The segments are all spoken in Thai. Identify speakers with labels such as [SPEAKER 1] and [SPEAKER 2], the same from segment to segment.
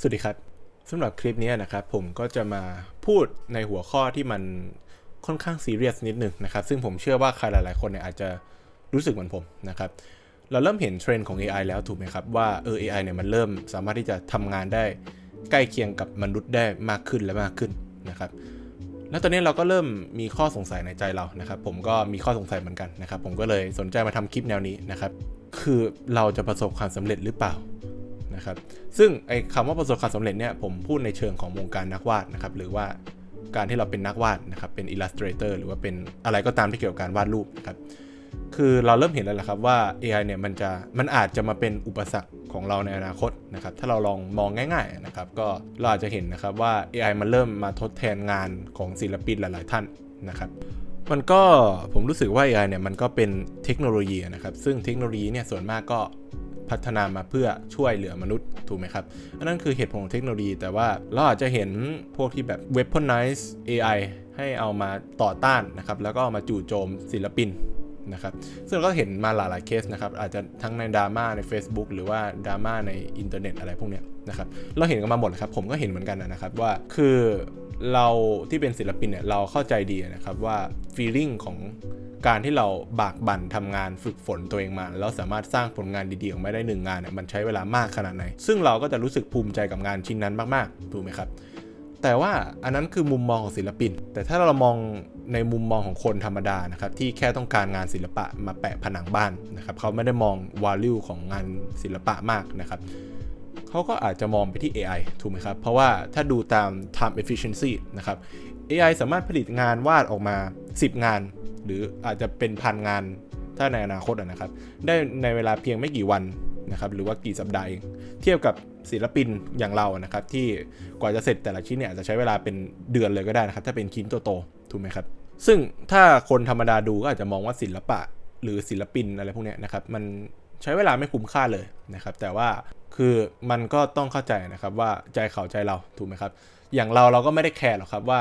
[SPEAKER 1] สวัสดีครับสำหรับคลิปนี้นะครับผมก็จะมาพูดในหัวข้อที่มันค่อนข้างซีเรียสนิดหนึ่งนะครับ ซึ่งผมเชื่อว่าใครหลาย ๆ คนเนี่ยอาจจะรู้สึกเหมือนผมนะครับ เราเริ่มเห็นเทรนด์ของ AI แล้วถูกไหมครับ ว่าเออ AI เนี่ยมันเริ่มสามารถที่จะทำงานได้ใกล้เคียงกับมนุษย์ได้มากขึ้นและมากขึ้นนะครับ แล้วตอนนี้เราก็เริ่มมีข้อสงสัยในใจเรานะครับ ผมก็มีข้อสงสัยเหมือนกันนะครับ ผมก็เลยสนใจมาทำคลิปแนวนี้นะครับ คือเราจะประสบความสำเร็จหรือเปล่า นะครับ ซึ่งไอ้คำว่าประสบความสำเร็จเนี่ยผมพูดในเชิงของวงการนักวาดนะครับ หรือว่าการที่เราเป็นนักวาดนะครับ เป็น illustrator หรือว่าเป็นอะไรก็ตามที่เกี่ยวกับการวาดรูปนะครับ คือเราเริ่มเห็นแล้วแหละครับว่า AI เนี่ยมันจะมันอาจจะมาเป็นอุปสรรคของเราในอนาคตนะครับ ถ้าเราลองมองง่ายๆนะครับ ก็เราอาจจะเห็นนะครับว่า AI มันเริ่มมาทดแทนงานของศิลปินหลาย ๆ ท่านนะครับมันก็ผมรู้สึกว่า AI เนี่ยมันก็เป็นเทคโนโลยีนะครับ ซึ่งเทคโนโลยีเนี่ยส่วนมากก็ พัฒนามาเพื่อช่วยเหลือมนุษย์ถูกไหมครับ อันนั้นคือเหตุผลของเทคโนโลยี แต่ว่าเราอาจจะเห็นพวกที่แบบ weaponize AI ให้เอามาต่อต้านนะครับ แล้วก็เอามาจู่โจมศิลปินนะครับ ซึ่งเราก็เห็นมาหลายๆเคสนะครับ อาจจะทั้งในดราม่าใน Facebook หรือว่าดราม่าในอินเทอร์เน็ตอะไรพวกเนี้ยนะครับ เราเห็นกันมาหมดครับ ผมก็เห็นเหมือนกันนะครับว่าคือ เราที่เป็นศิลปินเนี่ยเราเข้าใจดีนะครับว่า feeling ของการที่เราบากบั่นทำงานฝึกฝนตัวเองมาแล้วสามารถสร้างผลงานดีๆออกมาได้หนึ่งงานเนี่ยมันใช้เวลามากขนาดไหน ซึ่งเราก็จะรู้สึกภูมิใจกับงานชิ้นนั้นมากๆถูกไหมครับ แต่ว่าอันนั้นคือมุมมองของศิลปิน แต่ถ้าเรามองในมุมมองของคนธรรมดานะครับที่แค่ต้องการงานศิลปะมาแปะผนังบ้านนะครับเขาไม่ได้มอง value ของงานศิลปะมากนะครับ เขาก็อาจจะมองไปที่ AI ถูกไหมครับ เพราะว่าถ้าดูตาม time efficiency นะครับ AI สามารถผลิตงานวาดออกมา 10 งาน หรืออาจจะเป็นพันงานถ้าในอนาคตอะนะครับ ได้ในเวลาเพียงไม่กี่วันนะครับ หรือว่ากี่สัปดาห์เองเทียบกับศิลปินอย่างเรานะครับ ที่กว่าจะเสร็จแต่ละชิ้นเนี่ยอาจจะใช้เวลาเป็นเดือนเลยก็ได้นะครับ ถ้าเป็นชิ้นโตๆถูกไหมครับ ซึ่งถ้าคนธรรมดาดูก็อาจจะมองว่าศิลปะหรือศิลปินอะไรพวกเนี้ยนะครับ มัน ใช้เวลาไม่คุ้มค่าเลยนะครับ แต่ว่าคือมันก็ต้องเข้าใจนะครับว่าใจเขาใจเราถูกไหมครับ อย่างเราเราก็ไม่ได้แคร์หรอกครับว่า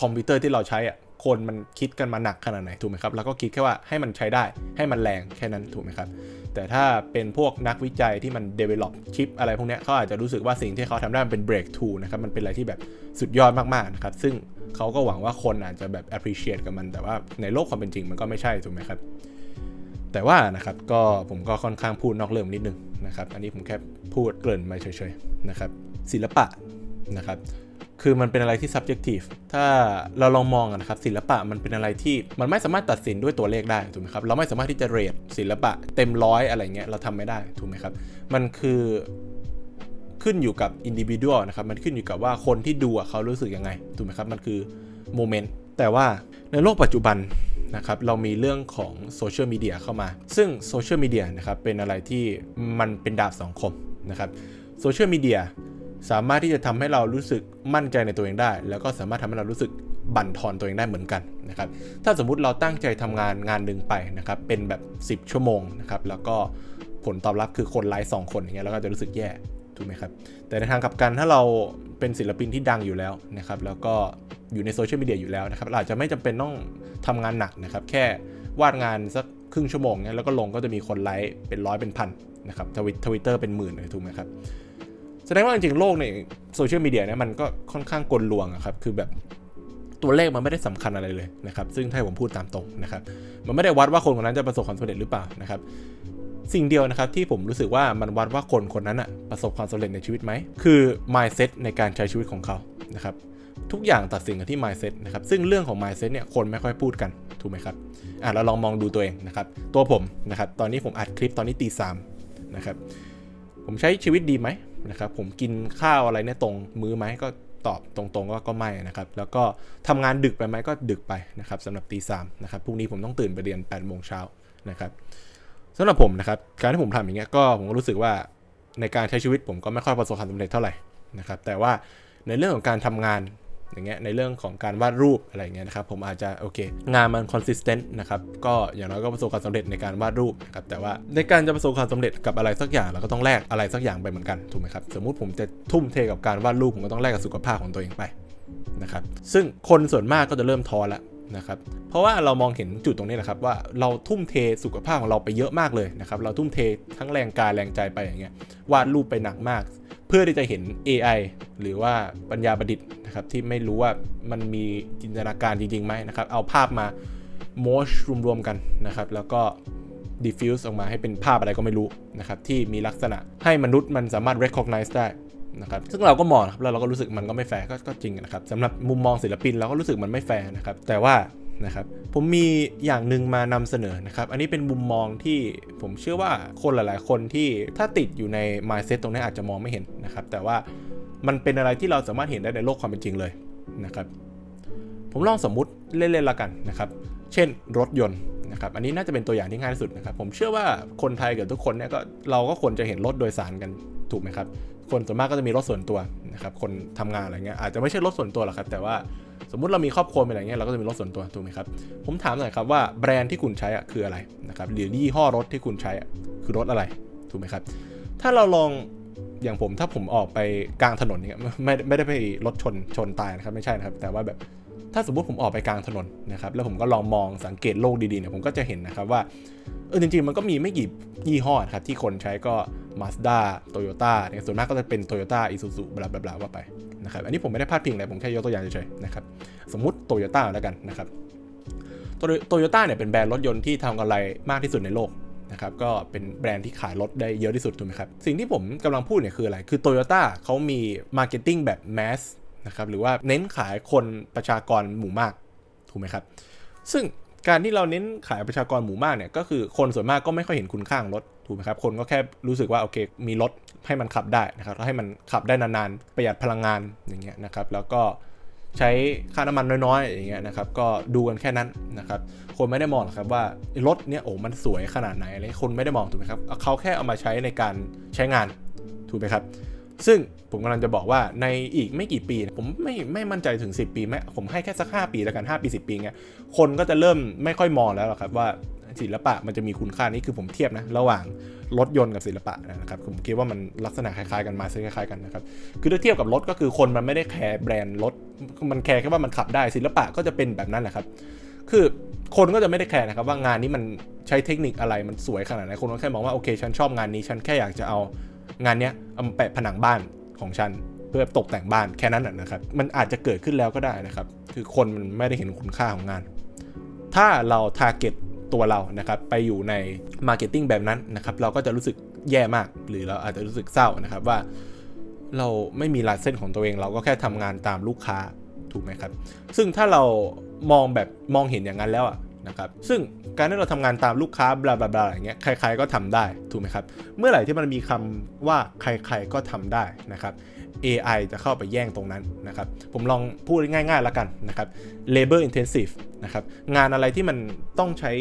[SPEAKER 1] คอมพิวเตอร์ที่เราใช้อะคนมันคิดกันมาหนักขนาดไหนถูกไหมครับเราก็คิดแค่ว่าให้มันใช้ได้ให้มันแรงแค่นั้นถูกไหมครับ แต่ถ้าเป็นพวกนักวิจัยที่มัน develop ชิปอะไรพวกนี้เขาอาจจะรู้สึกว่าสิ่งที่เขาทำได้มันเป็น breakthrough นะครับมันเป็นอะไรที่แบบสุดยอดมากๆนะครับซึ่งเขาก็หวังว่าคนอาจจะแบบ appreciate กับมัน แต่ว่าในโลกความเป็นจริงมันก็ไม่ใช่ถูกไหมครับ แต่ว่านะครับก็ผมก็ค่อนข้างพูดนอกเรื่องนิดนึงนะครับ อันนี้ผมแค่พูดเกริ่นมาเฉยๆนะครับศิลปะนะครับคือมันเป็นอะไรที่ subjective ถ้าเราลองมองนะครับศิลปะมันเป็นอะไรที่มันไม่สามารถตัดสินด้วยตัวเลขได้ถูกไหมครับเราไม่สามารถที่จะเรทศิลปะเต็มร้อยอะไรเงี้ยเราทำไม่ได้ถูกไหมครับมันคือขึ้นอยู่กับ individual นะครับมันขึ้นอยู่กับว่าคนที่ดูเขารู้สึกยังไงถูกไหมครับมันคือโมเมนต์แต่ว่า ในโลกปัจจุบันนะครับเรามีเรื่องของโซเชียลมีเดียเข้ามา ซึ่งโซเชียลมีเดียนะครับเป็นอะไรที่มันเป็นดาบสองคมนะครับโซเชียลมีเดียสามารถที่จะทำให้เรารู้สึกมั่นใจในตัวเองได้ แล้วก็สามารถทำให้เรารู้สึกบั่นทอนตัวเองได้เหมือนกันนะครับถ้าสมมุติเราตั้งใจทำงานงานหนึ่งไปนะครับเป็นแบบ 10 ชั่วโมงนะครับแล้วก็ผลตอบรับคือคนไลค์สองคนอย่างเงี้ยเราก็จะรู้สึกแย่ถูกไหมครับแต่ในทางกลับกันถ้าเรา เป็นศิลปินที่ดังอยู่แล้วนะครับ แล้วก็อยู่ในโซเชียลมีเดียอยู่แล้วนะครับเราอาจจะไม่จำเป็นต้องทำงานหนักนะครับ แค่วาดงานสักครึ่งชั่วโมงเนี่ยแล้วก็ลงก็จะมีคนไลค์เป็นร้อยเป็นพันนะครับทวิตทวิตเตอร์เป็นหมื่นเลยถูกไหมครับแสดงว่าจริงๆโลกในโซเชียลมีเดียเนี่ยมันก็ค่อนข้างกลลวงอะครับคือแบบตัวเลขมันไม่ได้สำคัญอะไรเลยนะครับ ซึ่งถ้าผมพูดตามตรงนะครับ มันไม่ได้วัดว่าคนคนนั้นจะประสบความสำเร็จหรือเปล่านะครับ สิ่งเดียวนะครับที่ผมรู้สึกว่ามันวัดว่าคนคนนั้นอะประสบความสำเร็จในชีวิตไหม คือ mindset ในการใช้ชีวิตของเขานะครับทุกอย่างตัดสินกันที่ mindset นะครับ ซึ่งเรื่องของ mindset เนี่ย คนไม่ค่อยพูดกัน ถูกไหมครับ อะ เราลองมองดูตัวเองนะครับ ตัวผมนะครับ ตอนนี้ผมอัดคลิปตอนนี้ตีสามนะครับ ผมใช้ชีวิตดีไหมนะครับ ผมกินข้าวอะไรเนี่ยตรงมื้อไหมก็ตอบตรงๆก็ก็ไม่นะครับ แล้วก็ทำงานดึกไปไหมก็ดึกไปนะครับสำหรับตีสามนะครับ พรุ่งนี้ผมต้องตื่นไปเรียน8ปดโมงเช้านะครับ สำหรับผมนะครับการที่ผมทำอย่างเงี้ยก็ผมก็รู้สึกว่าในการใช้ชีวิตผมก็ไม่ค่อยประสบความสำเร็จเท่าไหร่นะครับแต่ว่าในเรื่องของการทำงานอย่างเงี้ยในเรื่องของการวาดรูปอะไรเงี้ยนะครับผมอาจจะโอเค งานมัน consistent นะครับก็อย่างน้อยก็ประสบความสำเร็จในการวาดรูปนะครับแต่ว่าในการจะประสบความสำเร็จกับอะไรสักอย่างเราก็ต้องแลกอะไรสักอย่างไปเหมือนกันถูกไหมครับสมมุติผมจะทุ่มเทกับการวาดรูปผมก็ต้องแลกกับสุขภาพของตัวเองไปนะครับซึ่งคนส่วนมากก็จะเริ่มท้อละ นะครับเพราะว่าเรามองเห็นจุดตรงนี้แหละครับว่าเราทุ่มเทสุขภาพของเราไปเยอะมากเลยนะครับเราทุ่มเททั้งแรงกายแรงใจไปอย่างเงี้ยวาดรูปไปหนักมาก เพื่อที่จะเห็น AI หรือว่าปัญญาประดิษฐ์นะครับที่ไม่รู้ว่ามันมีจินตนาการจริงๆไหมนะครับเอาภาพมา mosh รวมๆกันนะครับแล้วก็ diffuse ออกมาให้เป็นภาพอะไรก็ไม่รู้นะครับที่มีลักษณะให้มนุษย์มันสามารถ recognize ได้ นะครับซึ่งเราก็มองนครับแล้วเราก็รู้สึกมันก็ไม่แฟร์ก็จริงนะครับสำหรับมุมมองศิลปินเราก็รู้สึกมันไม่แฟร์นะครับแต่ว่านะครับผมมีอย่างหนึ่งมานำเสนอนะครับ อันนี้เป็นมุมมองที่ผมเชื่อว่าคนหลาย ๆ คนที่ถ้าติดอยู่ใน mindset ตรงนี้อาจจะมองไม่เห็นนะครับ แต่ว่ามันเป็นอะไรที่เราสามารถเห็นได้ในโลกความเป็นจริงเลยนะครับ ผมลองสมมุติเล่น ๆ ละกันนะครับ เช่นรถยนต์นะครับอันนี้น่าจะเป็นตัวอย่างที่ง่ายที่สุดนะครับ ผมเชื่อว่าคนไทยเกือบทุกคนเนี่ยก็เราก็ควรจะเห็นรถโดยสารกันถูกไหมครับ คนส่วนมากก็จะมีรถส่วนตัวนะครับคนทำงานอะไรเงี้ยอาจจะไม่ใช่รถส่วนตัวหรอกครับ แต่ว่าสมมุติเรามีครอบครัวเป็นอะไรเงี้ยเราก็จะมีรถส่วนตัวถูกไหมครับผมถามหน่อยครับว่าแบรนด์ที่คุณใช้อะคืออะไรนะครับหรือยี่ห้อรถที่คุณใช้อะคือรถอะไรถูกไหมครับ ถ้าเราลองอย่างผมถ้าผมออกไปกลางถนนเนี่ยไม่ไม่ได้ไปรถชนชนตายนะครับไม่ใช่นะครับ แต่ว่าแบบ ถ้าสมมติผมออกไปกลางถนนนะครับแล้วผมก็ลองมองสังเกตโลกดีๆเนี่ยผมก็จะเห็นนะครับว่าเออจริงๆ มันก็มีไม่กี่ยี่ห้อครับที่คนใช้ก็ Mazda Toyota เนี่ยส่วนมากก็จะเป็น Toyota Isuzu บลาบลาบลาว่าไปนะครับอันนี้ผมไม่ได้พาดพิงอะไรผมแค่ยกตัวอย่างเฉยๆนะครับสมมุติ Toyota แล้วกันนะครับโตโยต้าเนี่ยเป็นแบรนด์รถยนต์ที่ทำกำไรมากที่สุดในโลกนะครับก็เป็นแบรนด์ที่ขายรถได้เยอะที่สุดถูกไหมครับ สิ่งที่ผมกำลังพูดเนี่ยคืออะไร คือ Toyota เขามีมาร์เก็ตติ้งแบบ mass นะครับหรือว่าเน้นขายคนประชากรหมู่มากถูกไหมครับ ซึ่งการที่เราเน้นขายประชากรหมู่มากเนี่ยก็คือคนส่วนมากก็ไม่ค่อยเห็นคุณค่าของรถถูกไหมครับคนก็แค่รู้สึกว่าโอเคมีรถให้มันขับได้นะครับแล้วให้มันขับได้นานๆประหยัดพลังงานอย่างเงี้ยนะครับแล้วก็ใช้ค่าน้ำมันน้อยๆอย่างเงี้ยนะครับก็ดูกันแค่นั้นนะครับคนไม่ได้มองหรอกครับว่ารถเนี่ยโอ้มันสวยขนาดไหนอะไรคนไม่ได้มองถูกไหมครับเขาแค่เอามาใช้ในการใช้งานถูกไหมครับ ซึ่งผมกำลังจะบอกว่าในอีกไม่กี่ปี ผมไม่ไม่มั่นใจถึง 10 ปีแม้ผมให้แค่สัก 5 ปีแล้วกัน 5 ปี 10 ปีเงี้ยคนก็จะเริ่มไม่ค่อยมองแล้วหรอกครับว่าศิลปะมันจะมีคุณค่านี่คือผมเทียบนะ ระหว่างรถยนต์กับศิลปะนะครับผมคิดว่ามันลักษณะคล้ายๆกันมาซื้อคล้ายๆกันนะครับคือถ้าเทียบกับรถก็คือคนมันไม่ได้แคร์แบรนด์รถมันแคร์แค่ว่ามันขับได้ศิลปะก็จะเป็นแบบนั้นแหละครับ คือคนก็จะไม่ได้แคร์นะครับว่างานนี้มันใช้เทคนิคอะไรมันสวยขนาดไหนคนก็แค่มองว่าโอเคฉันชอบงานนี้ฉันแค่อยากจะเอา งานเนี้ยเอามาแปะผนังบ้านของฉัน เพื่อตกแต่งบ้านแค่นั้นนะครับมันอาจจะเกิดขึ้นแล้วก็ได้นะครับ คือคนมันไม่ได้เห็นคุณค่าของงาน ถ้าเราทาร์เก็ตตัวเรานะครับไปอยู่ในมาร์เก็ตติ้งแบบนั้นนะครับเราก็จะรู้สึกแย่มาก หรือเราอาจจะรู้สึกเศร้านะครับว่า เราไม่มีลายเส้นของตัวเอง เราก็แค่ทำงานตามลูกค้าถูกไหมครับ ซึ่งถ้าเรามองแบบมองเห็นอย่างนั้นแล้วอะ นะครับซึ่งการที่เราทำงานตามลูกค้าบลาบลาบลาอย่างเงี้ยใครๆก็ทำได้ถูกไหมครับ เมื่อไหร่ที่มันมีคำว่าใครๆก็ทำได้นะครับ AI จะเข้าไปแย่งตรงนั้นนะครับ ผมลองพูดง่ายๆแล้วกันนะครับ labor intensive นะครับงานอะไรที่มันต้องใช้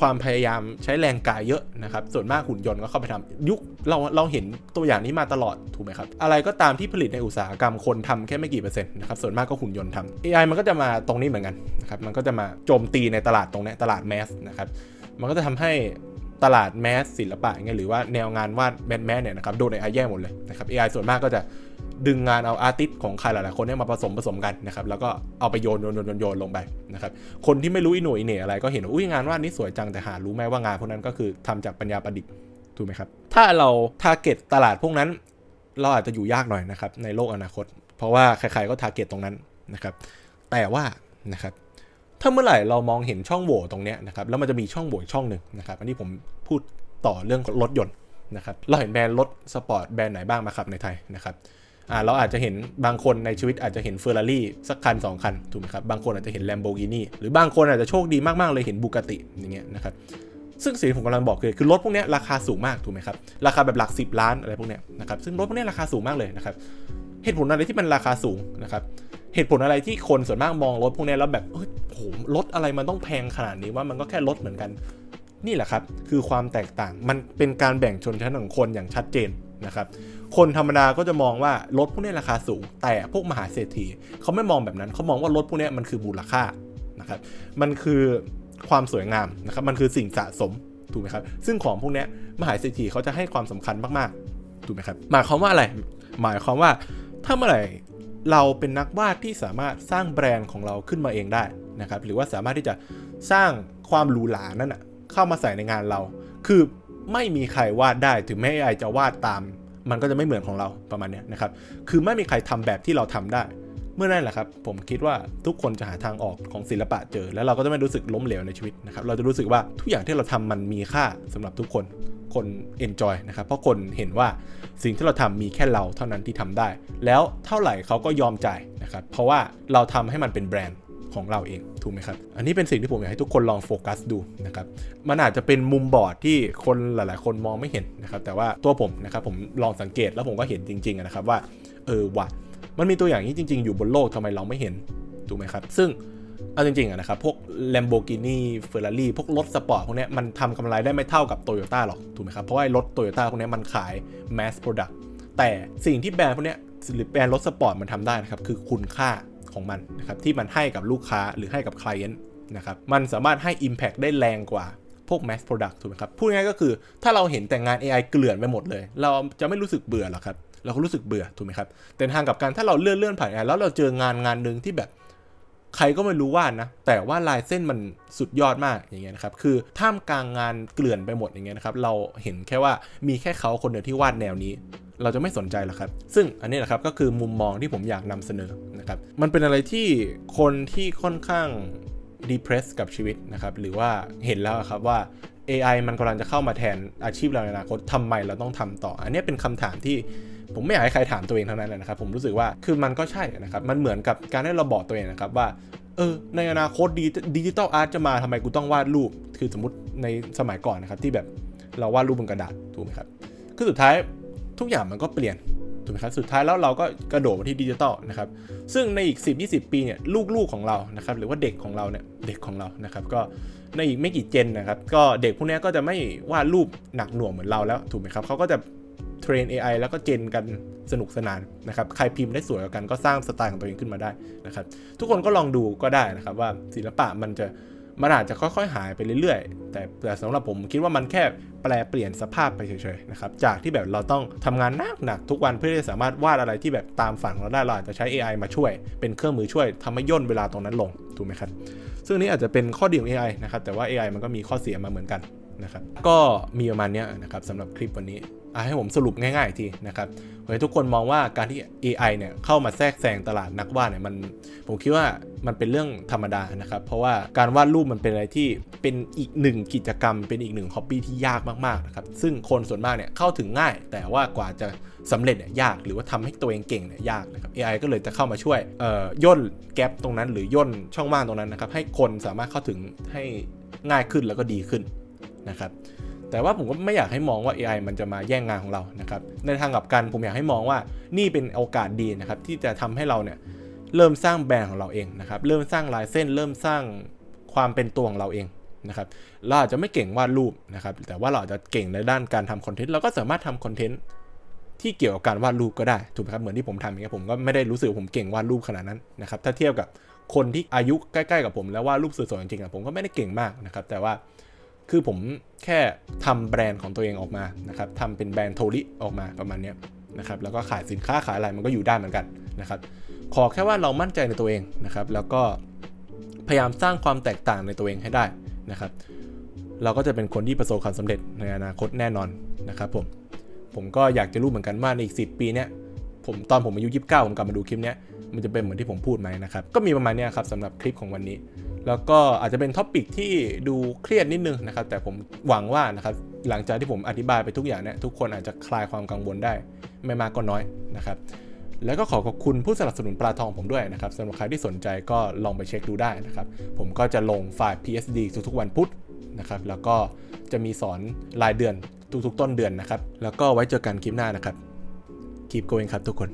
[SPEAKER 1] ความพยายามใช้แรงกายเยอะนะครับ ส่วนมากหุ่นยนต์ก็เข้าไปทำยุคเราเราเห็นตัวอย่างนี้มาตลอดถูกไหมครับ อะไรก็ตามที่ผลิตในอุตสาหกรรมคนทำแค่ไม่กี่เปอร์เซ็นต์นะครับ ส่วนมากก็หุ่นยนต์ทำ AI มันก็จะมาตรงนี้เหมือนกันนะครับ มันก็จะมาโจมตีในตลาดตรงนี้ตลาดแมสนะครับ มันก็จะทำให้ตลาดแมสศิลปะเงี้ยหรือว่าแนวงานวาดแมสแมสเนี่ยนะครับโดน AI แย่หมดเลยนะครับ AI ส่วนมากก็จะ ดึงงานเอาอาร์ติสต์ของใครหลายๆคนเนี่ยมาผสมผสมกันนะครับแล้วก็เอาไปโยนโยนโยนโยนลงไปนะครับคนที่ไม่รู้อีหน่ยเหน่อะไรก็เห็นว่าอุ้ยงานวาดนี้สวยจังแต่หารู้ไหมว่างานพวกนั้นก็คือทำจากปัญญาประดิษฐ์ถูกไหมครับถ้าเราทาร์เก็ตตลาดพวกนั้น เราอาจจะอยู่ยากหน่อยนะครับในโลกอนาคต เพราะว่าใครๆก็ทาร์เก็ตตรงนั้นนะครับแต่ว่านะครับถ้าเมื่อไหร่เรามองเห็นช่องโหว่ตรงเนี้ยนะครับแล้วมันจะมีช่องโหว่อีกช่องหนึ่งนะครับอันนี้ผมพูดต่อเรื่องรถยนต์นะครับเราเห็นแบรนด์รถสปอร์ตแบรนด์ไหนบ้างมาขับในไทยนะครับ อ่าเราอาจจะเห็นบางคนในชีวิตอาจจะเห็นเฟอร์รารี่สักคันสองคัน ถูกไหมครับ บางคนอาจจะเห็น Lamborghini หรือบางคนอาจจะโชคดีมาก ๆ เลยเห็นบูกติอย่างเงี้ยนะครับซึ่งสิ่งที่ผมกำลังบอกคือคือรถพวกนี้ราคาสูงมากถูกไหมครับราคาแบบหลัก 10 ล้านอะไรพวกนี้นะครับซึ่งรถพวกนี้ราคาสูงมากเลยนะครับเหตุผลอะไรที่มันราคาสูงนะครับเหตุผลอะไรที่คนส่วนมากมองรถพวกนี้แล้วแบบเฮ้ยโหรถอะไรมันต้องแพงขนาดนี้ว่ามันก็แค่รถเหมือนกัน นี่แหละครับ คือความแตกต่างมันเป็นการแบ่งชนชั้นของคนอย่างชัดเจน นะครับคนธรรมดาก็จะมองว่ารถพวกนี้ราคาสูง แต่พวกมหาเศรษฐีเขาไม่มองแบบนั้นเขามองว่ารถพวกนี้มันคือมูลค่านะครับมันคือความสวยงามนะครับมันคือสิ่งสะสมถูกไหมครับซึ่งของพวกนี้มหาเศรษฐีเขาจะให้ความสำคัญมากๆถูกไหมครับหมายความว่าอะไร หมายความว่าถ้าเมื่อไหร่เราเป็นนักวาดที่สามารถสร้างแบรนด์ของเราขึ้นมาเองได้นะครับหรือว่าสามารถที่จะสร้างความหรูหรานั่นนะเข้ามาใส่ในงานเรา คือ ไม่มีใครวาดได้ถึงแม้ AI จะวาดตาม มันก็จะไม่เหมือนของเราประมาณนี้นะครับ คือไม่มีใครทำแบบที่เราทำได้ เมื่อนั่นแหละครับ ผมคิดว่าทุกคนจะหาทางออกของศิลปะเจอ แล้วเราก็จะไม่รู้สึกล้มเหลวในชีวิตนะครับ เราจะรู้สึกว่าทุกอย่างที่เราทำมันมีค่าสำหรับทุกคน คน enjoy นะครับ เพราะคนเห็นว่าสิ่งที่เราทำมีแค่เราเท่านั้นที่ทำได้ แล้วเท่าไหร่เขาก็ยอมจ่ายนะครับ เพราะว่าเราทำให้มันเป็นแบรนด์ ของเราเองถูกไหมครับ อันนี้เป็นสิ่งที่ผมอยากให้ทุกคนลองโฟกัสดูนะครับมันอาจจะเป็นมุมบอดที่คนหลาย ๆ คนมองไม่เห็นนะครับ แต่ว่าตัวผมนะครับผมลองสังเกตแล้วผมก็เห็นจริง ๆนะครับว่า เออว่ะมันมีตัวอย่างนี้จริง ๆ อยู่บนโลกทำไมเราไม่เห็นถูกไหมครับ ซึ่งเอาจริงๆนะครับ พวก Lamborghini Ferrari พวกรถสปอร์ตพวกนี้มันทำกำไรได้ไม่เท่ากับ Toyota หรอก ถูกไหมครับ เพราะว่ารถ Toyota พวกนี้มันขาย mass product แต่สิ่งที่แบรนด์พวกนี้หรือแบรนด์รถสปอร์ตมันทำได้นะครับ คือคุณค่า ของมันนะครับที่มันให้กับลูกค้าหรือให้กับ client นะครับมันสามารถให้ impact ได้แรงกว่าพวก mass product ถูกไหมครับ พูดง่ายก็คือถ้าเราเห็นแต่งาน AI เกลื่อนไปหมดเลย เราจะไม่รู้สึกเบื่อหรอกครับ เราก็รู้สึกเบื่อถูกไหมครับ แต่ทางกับการถ้าเราเลื่อนเลื่อนผ่าน AI แล้วเราเจองานงานหนึ่งที่แบบ ใครก็ไม่รู้ว่านะ แต่ว่าลายเส้นมันสุดยอดมากอย่างเงี้ยนะครับ คือท่ามกลางงานเกลื่อนไปหมดอย่างเงี้ยนะครับ เราเห็นแค่ว่ามีแค่เขาคนเดียวที่วาดแนวนี้ เราจะไม่สนใจหรอกครับ ซึ่งอันนี้แหละครับก็คือมุมมองที่ผมอยากนำเสนอ นะครับ มันเป็นอะไรที่คนที่ค่อนข้าง depress กับชีวิตนะครับ หรือว่าเห็นแล้วครับว่า AI มันกำลังจะเข้ามาแทนอาชีพเราในอนาคตทำไมเราต้องทำต่อ อันนี้เป็นคำถามที่ผมไม่อยากให้ใครถามตัวเองเท่านั้นเลยนะครับ ผมรู้สึกว่าคือมันก็ใช่นะครับ มันเหมือนกับการให้เราบอกตัวเองนะครับว่า เออ ในอนาคตดิจิตอลอาร์ตจะมาทำไมกูต้องวาดรูป คือสมมติในสมัยก่อนนะครับที่แบบเราวาดรูปบนกระดาษถูกไหมครับ คือสุดท้ายทุกอย่างมันก็เปลี่ยน ถูกไหมครับสุดท้ายแล้วเราก็กระโดดมาที่ดิจิตอลนะครับซึ่งในอีก 10-20 ปีเนี่ยลูกๆของเรานะครับหรือว่าเด็กของเราเนี่ยเด็กของเรานะครับก็ในอีกไม่กี่เจนนะครับก็เด็กพวกนี้ก็จะไม่วาดรูปหนักหน่วงเหมือนเราแล้วถูกไหมครับเขาก็จะเทรน AI แล้วก็เจนกันสนุกสนานนะครับใครพิมพ์ได้สวยกว่ากันก็สร้างสไตล์ของตัวเองขึ้นมาได้นะครับทุกคนก็ลองดูก็ได้นะครับว่าศิลปะมันจะ มันอาจจะค่อยๆหายไปเรื่อยๆ แต่แต่สำหรับผมคิดว่ามันแค่แปลเปลี่ยนสภาพไปเฉยๆนะครับจากที่แบบเราต้องทำงานหนักๆทุกวันเพื่อที่จะสามารถวาดอะไรที่แบบตามฝันเราได้เราอาจจะใช้ AI มาช่วย เป็นเครื่องมือช่วยทำให้ย่นเวลาตรงนั้นลงถูกไหมครับซึ่งนี้อาจจะเป็นข้อดีของ AI นะครับแต่ว่า AI มันก็มีข้อเสียมาเหมือนกันนะครับก็มีประมาณนี้นะครับสำหรับคลิปวันนี้ให้ผมสรุปง่ายๆทีนะครับผมให้ทุกคนมองว่าการที่ AI เนี่ยเข้ามาแทรกแซงตลาดนักวาดเนี่ยมันผมคิดว่า มันเป็นเรื่องธรรมดานะครับ เพราะว่าการวาดรูปมันเป็นอะไรที่เป็นอีกหนึ่งกิจกรรม เป็นอีกหนึ่งฮ็อบบี้ที่ยากมากๆนะครับ ซึ่งคนส่วนมากเนี่ยเข้าถึงง่าย แต่ว่ากว่าจะสำเร็จเนี่ยยากหรือว่าทำให้ตัวเองเก่งเนี่ยยากนะครับ AI ก็เลยจะเข้ามาช่วยเอ่อย่นแกลบตรงนั้น หรือย่นช่องว่างตรงนั้นนะครับให้คนสามารถเข้าถึงให้ง่ายขึ้นแล้วก็ดีขึ้นนะครับแต่ว่าผมก็ไม่อยากให้มองว่า AI มันจะมาแย่งงานของเรานะครับในทางกลับกันผมอยากให้มองว่านี่เป็นโอกาสดีนะครับที่จะทำให้เราเนี่ย เริ่มสร้างแบรนด์ของเราเองนะครับ เริ่มสร้างลายเส้น เริ่มสร้างความเป็นตัวของเราเองนะครับ เราอาจจะไม่เก่งวาดรูปนะครับ แต่ว่าเราอาจจะเก่งในด้านการทำคอนเทนต์ เราก็สามารถทำคอนเทนต์ที่เกี่ยวกับการวาดรูปก็ได้ ถูกไหมครับ เหมือนที่ผมทำอย่างเงี้ยผมก็ไม่ได้รู้สึกว่าผมเก่งวาดรูปขนาดนั้นนะครับ ถ้าเทียบกับคนที่อายุใกล้ๆกับผมแล้ววาดรูปสวยๆจริงๆอะผมก็ไม่ได้เก่งมากนะครับ แต่ว่าคือผมแค่ทำแบรนด์ของตัวเองออกมานะครับทำเป็นแบรนด์โทริออกมาประมาณนี้นะครับ แล้วก็ขายสินค้าขายอะไรมันก็อยู่ได้เหมือนกันนะครับ ขอแค่ว่าเรามั่นใจในตัวเองนะครับ แล้วก็พยายามสร้างความแตกต่างในตัวเองให้ได้นะครับ เราก็จะเป็นคนที่ประสบความสำเร็จในอนาคตแน่นอนนะครับผม ผมก็อยากจะรู้เหมือนกันว่าในอีก 10 ปีเนี้ยผมตอนผมอายุ 29 ผมกลับมาดูคลิปเนี้ยมันจะเป็นเหมือนที่ผมพูดไหมนะครับ ก็มีประมาณนี้ครับสำหรับคลิปของวันนี้ แล้วก็อาจจะเป็นท็อปิกที่ดูเครียดนิดนึงนะครับ แต่ผมหวังว่านะครับหลังจากที่ผมอธิบายไปทุกอย่างเนี่ยทุกคนอาจจะคลายความกังวลได้ไม่มากก็น้อยนะครับ แล้วก็ขอขอบคุณผู้สนับสนุนปลาทองผมด้วยนะครับสำหรับใครที่สนใจก็ลองไปเช็คดูได้นะครับ ผมก็จะลงไฟล์ PSD ทุกๆวันพุธนะครับ แล้วก็จะมีสอนรายเดือนทุกๆ ต้นเดือนนะครับ แล้วก็ไว้เจอกันคลิปหน้านะครับ keep going ครับทุกคน